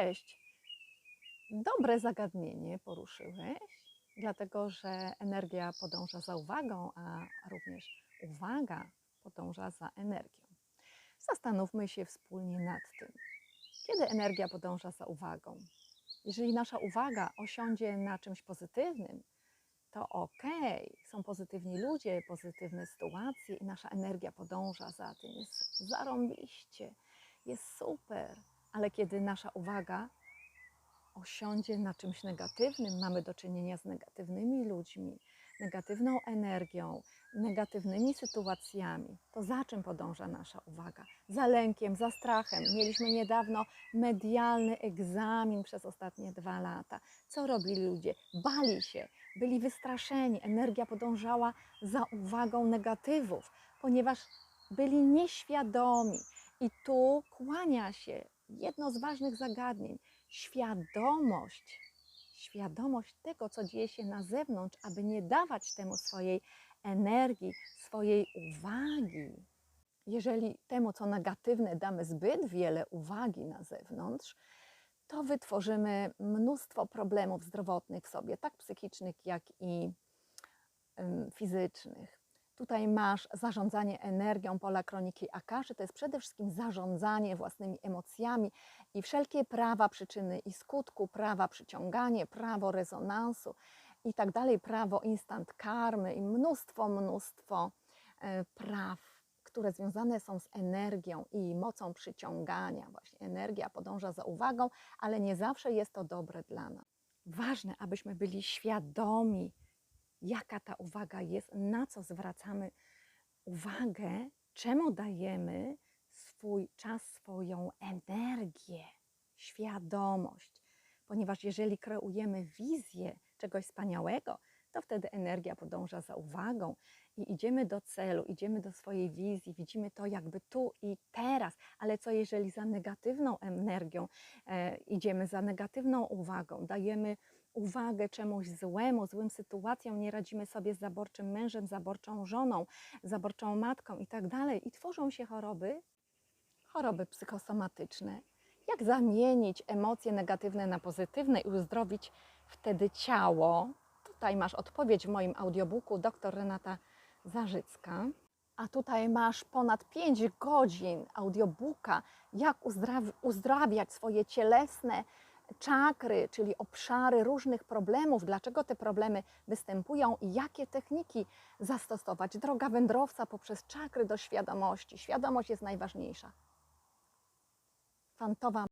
Cześć. Dobre zagadnienie poruszyłeś, dlatego że energia podąża za uwagą, a również uwaga podąża za energią. Zastanówmy się wspólnie nad tym, kiedy energia podąża za uwagą. Jeżeli nasza uwaga osiądzie na czymś pozytywnym, to okej, są pozytywni ludzie, pozytywne sytuacje i nasza energia podąża za tym. Jest zarąbiście, jest super, ale kiedy nasza uwaga osiądzie na czymś negatywnym, mamy do czynienia z negatywnymi ludźmi, negatywną energią, negatywnymi sytuacjami, to za czym podąża nasza uwaga? Za lękiem, za strachem. Mieliśmy niedawno medialny egzamin przez ostatnie dwa lata. Co robili ludzie? Bali się, byli wystraszeni. Energia podążała za uwagą negatywów, ponieważ byli nieświadomi. I tu kłania się jedno z ważnych zagadnień świadomość. Świadomość tego, co dzieje się na zewnątrz, aby nie dawać temu swojej energii, swojej uwagi. Jeżeli temu, co negatywne, damy zbyt wiele uwagi na zewnątrz, to wytworzymy mnóstwo problemów zdrowotnych w sobie, tak psychicznych, jak i fizycznych. Tutaj masz zarządzanie energią pola kroniki Akaszy. To jest przede wszystkim zarządzanie własnymi emocjami i wszelkie prawa przyczyny i skutku, prawa przyciąganie, prawo rezonansu i tak dalej, prawo instant karmy i mnóstwo, mnóstwo e, praw, które związane są z energią i mocą przyciągania. Właśnie energia podąża za uwagą, ale nie zawsze jest to dobre dla nas. Ważne, abyśmy byli świadomi, jaka ta uwaga jest, na co zwracamy uwagę, czemu dajemy swój czas, swoją energię, świadomość. Ponieważ jeżeli kreujemy wizję czegoś wspaniałego, to wtedy energia podąża za uwagą i idziemy do celu, idziemy do swojej wizji, widzimy to jakby tu i teraz. Ale co jeżeli za negatywną energią e, idziemy, za negatywną uwagą, dajemy uwagę czemuś złemu, złym sytuacjom, nie radzimy sobie z zaborczym mężem, zaborczą żoną, zaborczą matką i tak. I tworzą się choroby, choroby psychosomatyczne. Jak zamienić emocje negatywne na pozytywne i uzdrowić wtedy ciało? Tutaj masz odpowiedź w moim audiobooku dr Renata Zarzycka. A tutaj masz ponad 5 godzin audiobooka, jak uzdrawi- uzdrawiać swoje cielesne czakry, czyli obszary różnych problemów, dlaczego te problemy występują i jakie techniki zastosować. Droga wędrowca poprzez czakry do świadomości. Świadomość jest najważniejsza. Fantowa